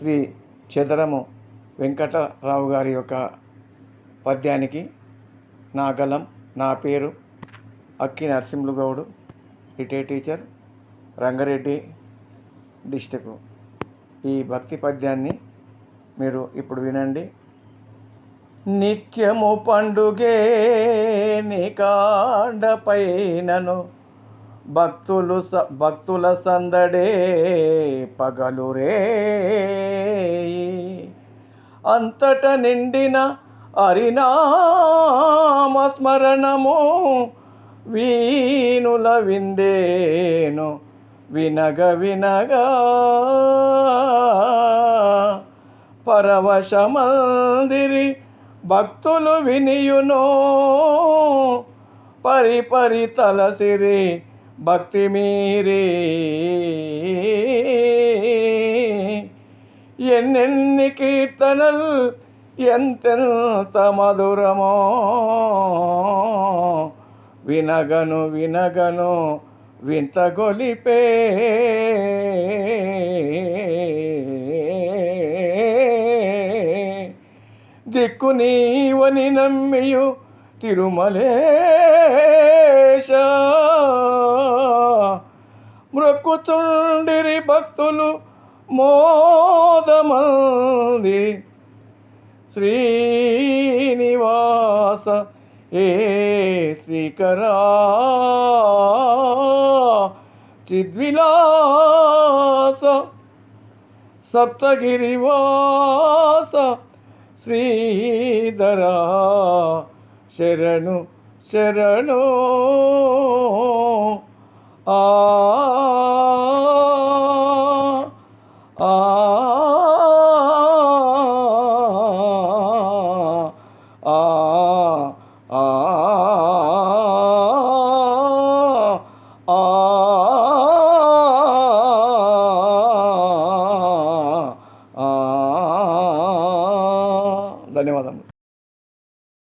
శ్రీ చదరము వెంకటరావు గారి యొక్క పద్యానికి నా గలం నా పేరు Akki Narasimhulu Goud retire teacher Rangareddy district ఈ భక్తి పద్యాన్ని మీరు ఇప్పుడు వినండి. నిత్యము పండుగే నికాండపైనను భక్తులు స భక్తుల సందడే పగలు రే. అంతట నిండిన హరినామ స్మరణము వీనుల విందేను. వినగ వినగా పరవశమందిరి భక్తులు వినియునో. పరి పరి తలసిరి భక్తి మీరే. ఎన్నెన్ని కీర్తనలు ఎంతెంత మధురమో. వినగను వినగను వింత గొలిపే. దిక్కు నీవని నమ్మియు తిరుమలే. మృక్కుచుండిరి భక్తులు మోదమంది. శ్రీనివాస ఏ శ్రీకరా. చిద్విలాస సప్తగిరివాస శ్రీధరా. శరణు శరణు. ఆ ధన్యవాదములు.